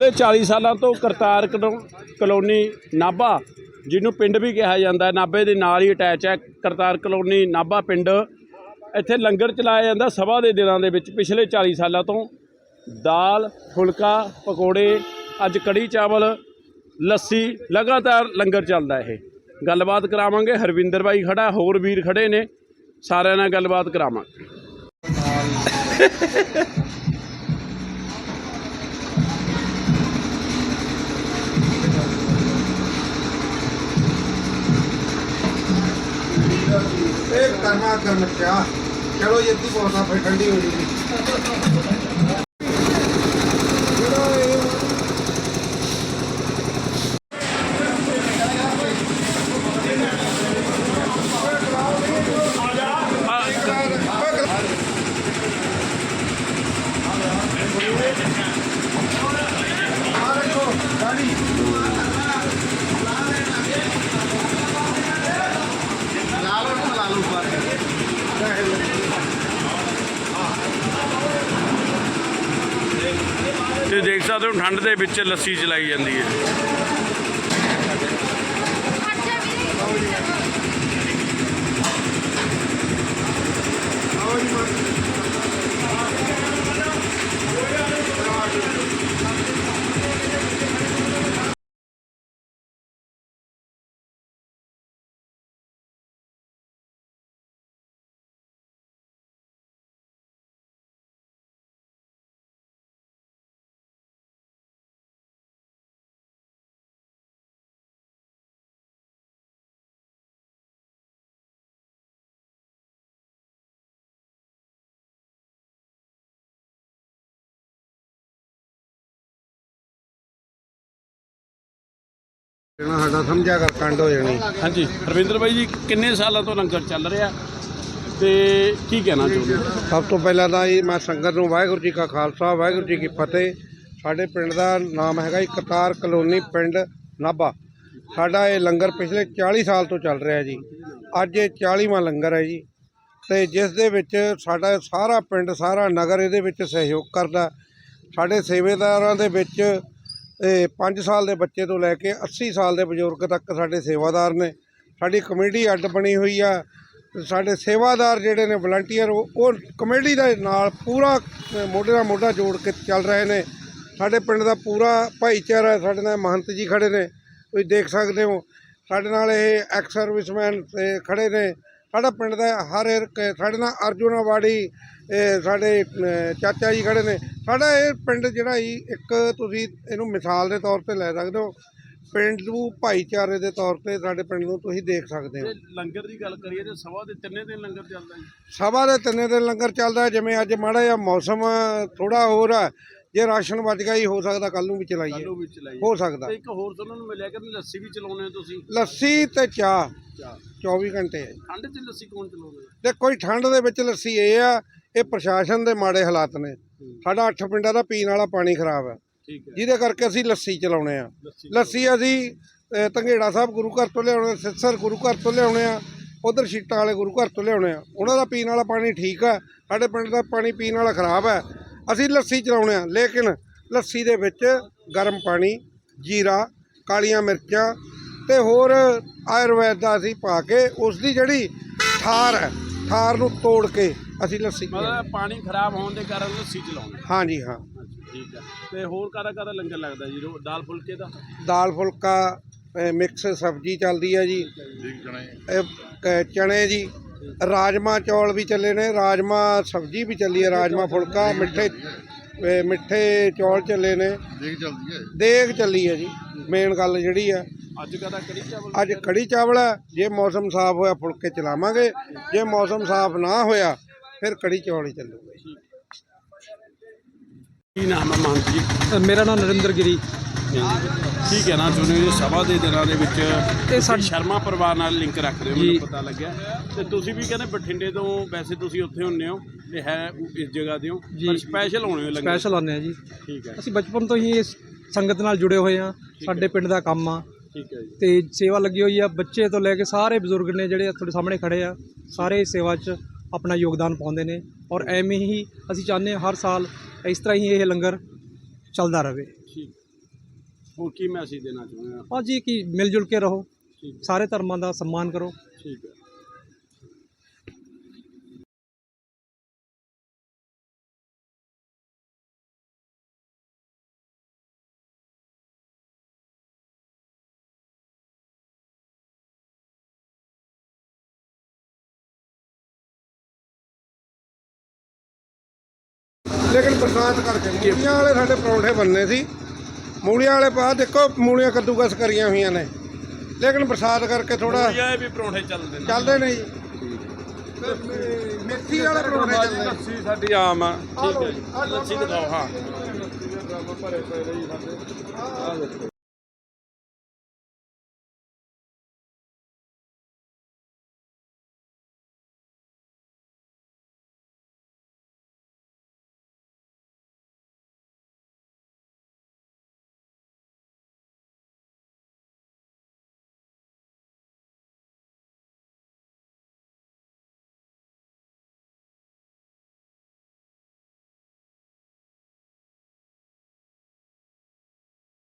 ਤੇ 40 ਸਾਲਾਂ ਤੋਂ ਕਰਤਾਰ ਕਲੋ- ਕਲੋਨੀ ਨਾਭਾ, ਜਿਹਨੂੰ ਪਿੰਡ ਵੀ ਕਿਹਾ ਜਾਂਦਾ ਨਾਭੇ ਦੇ ਨਾਲ ਹੀ ਅਟੈਚ ਹੈ ਕਰਤਾਰ ਕਲੋਨੀ ਨਾਭਾ ਪਿੰਡ। ਇੱਥੇ ਲੰਗਰ ਚਲਾਇਆ ਜਾਂਦਾ ਸਭਾ ਦੇ ਦਿਨਾਂ ਦੇ ਵਿੱਚ, ਪਿਛਲੇ 40 ਸਾਲਾਂ ਤੋਂ। ਦਾਲ, ਫੁਲਕਾ, ਪਕੌੜੇ, ਅੱਜ ਕੜੀ ਚਾਵਲ, ਲੱਸੀ, ਲਗਾਤਾਰ ਲੰਗਰ ਚੱਲਦਾ ਇਹ। ਗੱਲਬਾਤ ਕਰਾਵਾਂਗੇ, ਹਰਵਿੰਦਰ ਬਾਈ ਖੜਾ, ਹੋਰ ਵੀਰ ਖੜੇ ਨੇ। ਸਾਰਿਆਂ ਨਾਲ ਗੱਲਬਾਤ ਕਰਾਵਾਂਗੇ ਇਹ ਕਰਨਾ ਕਰਨ ਕਿਆ? ਚਲੋ ਜੱਦੀ ਬਹੁਤਾ ਫਿਰ ਠੰਡੀ ਹੋ ਜੂਗੀ ਤੁਸੀਂ ਦੇਖ ਸਕਦੇ ਹੋ ਠੰਡ ਦੇ ਵਿੱਚ ਲੱਸੀ ਚਲਾਈ ਜਾਂਦੀ ਹੈ। ਇਹਨਾਂ ਸਾਡਾ ਸਮਝਿਆ ਕਰ ਕੰਡ ਹੋ ਜਾਣੀ। ਹਾਂਜੀ। ਹਰਵਿੰਦਰ ਬਾਈ ਜੀ ਕਿੰਨੇ ਸਾਲਾਂ ਤੋਂ ਲੰਗਰ ਚੱਲ ਰਿਹਾ? ਤੇ ਕੀ ਕਹਿਣਾ ਚਾਹੁੰਦੇ ਹੋ? ਸਭ ਤੋਂ ਪਹਿਲਾਂ ਤਾਂ ਜੀ ਮੈਂ ਸੰਗਤ ਨੂੰ ਵਾਹਿਗੁਰੂ ਜੀ ਕਾ ਖਾਲਸਾ ਵਾਹਿਗੁਰੂ ਜੀ ਕੀ ਫਤਿਹ। ਸਾਡੇ ਪਿੰਡ ਦਾ ਨਾਮ ਹੈਗਾ ਜੀ ਕਤਾਰ ਕਲੋਨੀ ਪਿੰਡ ਨਾਭਾ। ਸਾਡਾ ਇਹ ਲੰਗਰ ਪਿਛਲੇ 40 ਸਾਲ ਤੋਂ ਚੱਲ ਰਿਹਾ ਜੀ। ਅੱਜ ਇਹ 40ਵਾਂ ਲੰਗਰ ਹੈ ਜੀ। ਤੇ ਜਿਸ ਦੇ ਵਿੱਚ ਸਾਡਾ ਸਾਰਾ ਪਿੰਡ ਸਾਰਾ ਨਗਰ ਇਹਦੇ ਵਿੱਚ ਸਹਿਯੋਗ ਕਰਦਾ। ਸਾਡੇ ਸੇਵੇਦਾਰਾਂ ਦੇ ਵਿੱਚ ਇਹ 5 ਸਾਲ ਦੇ ਬੱਚੇ ਤੋਂ ਲੈ ਕੇ 80 ਸਾਲ ਦੇ ਬਜ਼ੁਰਗ ਤੱਕ ਸਾਡੇ ਸੇਵਾਦਾਰ ਨੇ। ਸਾਡੀ ਕਮੇਟੀ ਅੱਡ ਬਣੀ ਹੋਈ ਆ। ਸਾਡੇ ਸੇਵਾਦਾਰ ਜਿਹੜੇ ਨੇ ਵਲੰਟੀਅਰ, ਉਹ ਉਹ ਕਮੇਟੀ ਦੇ ਨਾਲ ਪੂਰਾ ਮੋਢੇ ਨਾਲ ਮੋਢਾ ਜੋੜ ਕੇ ਚੱਲ ਰਹੇ ਨੇ। ਸਾਡੇ ਪਿੰਡ ਦਾ ਪੂਰਾ ਭਾਈਚਾਰਾ, ਸਾਡੇ ਨਾਲ ਮਹੰਤ ਜੀ ਖੜੇ ਨੇ। ਤੁਸੀਂ ਦੇਖ ਸਕਦੇ ਹੋ, ਸਾਡੇ ਨਾਲ ਇਹ ਐਕਸ ਸਰਵਿਸਮੈਨ ਤੇ ਖੜੇ ਨੇ। ਸਾਡਾ ਪਿੰਡ ਦਾ ਹਰ ਇੱਕ, ਸਾਡੇ ਨਾਲ ਅਰਜੁਨ ਅਵਾੜੀ ਇਹ ਸਾਡੇ ਚਾਚਾ ਜੀ ਖੜੇ ਨੇ। ਸਾਡਾ ਇਹ ਪਿੰਡ ਜਿਹੜਾ ਜੀ ਇੱਕ ਤੁਸੀਂ ਇਹਨੂੰ ਮਿਸਾਲ ਦੇ ਤੌਰ ਤੇ ਲੈ ਸਕਦੇ ਹੋ। ਪਿੰਡੂ ਭਾਈਚਾਰੇ ਦੇ ਤੌਰ ਤੇ ਸਾਡੇ ਪਿੰਡ ਨੂੰ ਤੁਸੀਂ ਦੇਖ ਸਕਦੇ ਹੋ। ਲੰਗਰ ਦੀ ਗੱਲ ਕਰੀਏ ਤੇ ਸਭਾ ਦੇ ਤਿੰਨੇ ਦਿਨ ਲੰਗਰ ਚੱਲਦਾ ਜੀ? ਸਭਾ ਦੇ ਤਿੰਨੇ ਦਿਨ ਲੰਗਰ ਚੱਲਦਾ। ਹੈ। ਜਿਵੇਂ ਅੱਜ ਮਾੜਾ ਜਿਹਾ ਮੌਸਮ ਥੋੜਾ ਹੋਰ ਹੈ ਜੇ ਰਾਸ਼ਨ ਬਚ ਗਿਆ ਹੀ ਹੋ ਸਕਦਾ ਕੱਲ ਨੂੰ ਵੀ ਚਲਾਈਏ। ਹੋ ਸਕਦਾ। ਇੱਕ ਹੋਰ ਤੁਹਾਨੂੰ ਨੂੰ ਮਿਲਿਆ ਕਿ ਲੱਸੀ ਵੀ ਚਲਾਉਂਦੇ ਹੋ ਤੁਸੀਂ? ਲੱਸੀ ਤੇ ਚਾਹ। ਚਾਹ। 24 ਘੰਟੇ ਹੈ। ਠੰਡ 'ਚ ਲੱਸੀ ਕੌਣ ਚਲਾਉਂਦਾ? ਤੇ ਕੋਈ ਠੰਡ ਦੇ ਵਿੱਚ ਲੱਸੀ ਇਹ ਆ ਇਹ ਪ੍ਰਸ਼ਾਸਨ ਦੇ ਮਾੜੇ ਹਾਲਾਤ ਨੇ। ਸਾਡਾ ਅੱਠ ਪਿੰਡਾਂ ਦਾ ਪੀਣ ਵਾਲਾ ਪਾਣੀ ਖਰਾਬ ਹੈ। ਜਿਹਦੇ ਕਰਕੇ ਅਸੀਂ ਲੱਸੀ ਚਲਾਉਣੇ ਆ। ਲੱਸੀ ਅਸੀਂ ਅ, ਧੰਗੇੜਾ ਸਾਹਿਬ ਗੁਰੂ ਘਰ ਤੋਂ ਲਿਆਉਣੇ ਸਿੱਸਰ ਗੁਰੂ ਘਰ ਤੋਂ ਲਿਆਉਣੇ ਆ ਉਧਰ ਸ਼ੀਟਾਂ ਵਾਲੇ ਗੁਰੂ ਘਰ ਤੋਂ ਲਿਆਉਣੇ ਆ। ਉਹਨਾਂ ਦਾ ਪੀਣ ਵਾਲਾ ਪਾਣੀ ਠੀਕ ਆ ਸਾਡੇ ਪਿੰਡ ਦਾ ਪਾਣੀ ਪੀਣ ਵਾਲਾ ਖਰਾਬ ਹੈ। ਅਸੀਂ ਲੱਸੀ ਚਲਾਉਣੇ ਆ। ਲੇਕਿਨ ਲੱਸੀ ਦੇ ਵਿੱਚ ਗਰਮ ਪਾਣੀ ਜੀਰਾ ਕਾਲੀਆਂ ਮਿਰਚਾਂ ਤੇ ਹੋਰ ਆਯੁਰਵੈਦ ਦਾ ਅਸੀਂ ਪਾ ਕੇ ਉਸ ਦੀ ਜਿਹੜੀ ਠਾਰ ਹੈ ਠਾਰ ਨੂੰ ਤੋੜ ਕੇ ਅਸੀਂ ਲੱਸੀ ਮਤਲਬ ਪਾਣੀ ਖਰਾਬ ਹੋਣ ਦੇ ਕਾਰਨ ਲੱਸੀ ਚਲਾਉਂਦੇ ਹਾਂਜੀ ਹਾਂ। ਠੀਕ ਹੈ। ਤੇ ਹੋਰ ਕਾਹਦਾ ਕਾਹਦਾ ਲੰਗਰ ਲੱਗਦਾ ਜੀ? ਰੋ- ਦਾਲ ਫੁਲਕੇ ਦਾ? ਦਾਲ ਫੁਲਕਾ ਅ, ਮਿਕਸ ਸਬਜ਼ੀ ਚੱਲਦੀ ਹੈ ਜੀ। ਇਹ ਕ- ਚਣੇ ਜੀ। ਰਾਜਮਾ ਚੌਲ ਵੀ ਚੱਲੇ ਨੇ ਰਾਜਮਾ ਸਬਜ਼ੀ ਵੀ ਚੱਲੀ ਹੈ ਰਾਜਮਾ ਫੁਲਕਾ ਮਿੱਠੇ ਅ, ਮਿੱਠੇ ਚੌਲ ਚੱਲੇ ਨੇ। ਦੇਖ ਚੱਲਦੀ ਹੈ। ਦੇਗ ਚੱਲੀ ਹੈ ਜੀ ਮੇਨ ਗੱਲ ਜਿਹੜੀ ਆ। ਅੱਜ ਕਾਹਦਾ ਕੜੀ ਚਾਵਲ ਅੱਜ ਕੜੀ ਚਾਵਲ ਹੈ ਜੇ ਮੌਸਮ ਸਾਫ਼ ਹੋਇਆ ਫੁਲਕੇ ਚਲਾਵਾਂਗੇ। ਜੇ ਮੌਸਮ ਸਾਫ਼ ਨਾ ਹੋਇਆ ਫਿਰ ਕੜੀ ਚੌਲ ਹੀ ਚੱਲੂਗੇ ਕੀ ਨਾਮ ਹੈ ਮਹੰਤ ਜੀ? ਮੇਰਾ ਨਾਮ ਨਰਿੰਦਰ ਗਿਰੀ। ਕੀ ਕਹਿਣਾ ਚਾਹੁੰਦੇ ਹੋ ਜੀ ਸਭਾ ਦੇ ਦਿਨਾਂ ਦੇ ਵਿੱਚ ਇਹ ਤੁਸੀਂ ਸ਼ਰਮਾ ਪਰਿਵਾਰ ਨਾਲ ਲਿੰਕ ਰੱਖਦੇ ਹੋ ਜੀ। ਮੈਨੂੰ ਪਤਾ ਲੱਗਿਆ। ਤੇ ਤੁਸੀਂ ਵੀ ਕਹਿੰਦੇ ਬਠਿੰਡੇ ਤੋਂ ਵੈਸੇ ਤੁਸੀਂ ਉੱਥੇ ਹੁੰਨੇ ਹੋ ਤੇ ਹੈ ਇਸ ਜਗ੍ਹਾ ਦੇ ਹੋ। ਜੀ। ਪਰ ਸਪੈਸ਼ਲ ਹੋਣੇ ਹੋ ਲੰਗਰ? ਸਪੈਸ਼ਲ ਆਉਂਦੇ ਆ ਜੀ। ਠੀਕ ਹੈ। ਅਸੀਂ ਬਚਪਨ ਤੋਂ ਹੀ ਇਸ ਸੰਗਤ ਨਾਲ ਜੁੜੇ ਹੋਏ ਆ ਸਾਡੇ ਪਿੰਡ ਦਾ ਕੰਮ ਆ। ਠੀਕ ਹੈ ਜੀ। ਤੇ ਸੇਵਾ ਲੱਗੀ ਹੋਈ ਆ ਬੱਚੇ ਤੋਂ ਲੈ ਕੇ ਸਾਰੇ ਬਜ਼ੁਰਗ ਨੇ ਜਿਹੜੇ ਤੁਹਾਡੇ ਸਾਹਮਣੇ ਖੜੇ ਆ ਸਾਰੇ ਇਸ ਸੇਵਾ 'ਚ ਆਪਣਾ ਯੋਗਦਾਨ ਪਾਉਂਦੇ ਨੇ ਔਰ ਐਵੇਂ ਹੀ ਅਸੀਂ ਚਾਹੁੰਦੇ ਹਾਂ ਹਰ ਸਾਲ ਇਸ ਤਰ੍ਹਾਂ ਹੀ ਇਹ ਲੰਗਰ ਚੱਲਦਾ ਰਹੇ। ਠੀਕ। ਹੋਰ ਕੀ ਮੈਸੇਜ ਦੇਣਾ ਚਾਹੁੰਦੇ ਆ ਆ ਜੀ ਕਿ ਮਿਲ ਜੁਲ ਕੇ ਰਹੋ। ਸਾਰੇ ਧਰਮਾਂ ਦਾ ਸਨਮਾਨ ਕਰੋ। ਠੀਕ ਹੈ। ਲੇਕਿਨ ਬਰਸਾਤ ਕਰਕੇ ਮੂਲੀਆਂ ਵਾਲੇ ਸਾਡੇ ਪਰੌਂਠੇ ਬੰਨੇ ਸੀ। ਮੂਲੀਆਂ ਵਾਲੇ ਪਾ ਦੇਖੋ ਮੂਲੀਆਂ ਕੱਦੂਕਸ ਕਰੀਆਂ ਹੋਈਆਂ ਨੇ। ਲੇਕਿਨ ਬਰਸਾਤ ਕਰਕੇ ਥੋੜਾ ਇਹ ਵੀ ਪਰੌਂਠੇ ਚੱਲਦੇ ਨੇ। ਚੱਲਦੇ ਨੇ ਜੀ। ਮੇਥੀ ਵਾਲੇ ਪਰੌਂਠੇ ਚੱਲਦੇ ਨੇ। ਲੱਸੀ ਸਾਡੀ ਆਮ ਆ। ਠੀਕ ਹੈ ਲੱਸੀ ਦਿਖਾਓ ਹਾਂ। ਭਰੇ ਪਏ ਰਹੀ ਸਾਡੇ ਆਹ ਦੇਖੋ।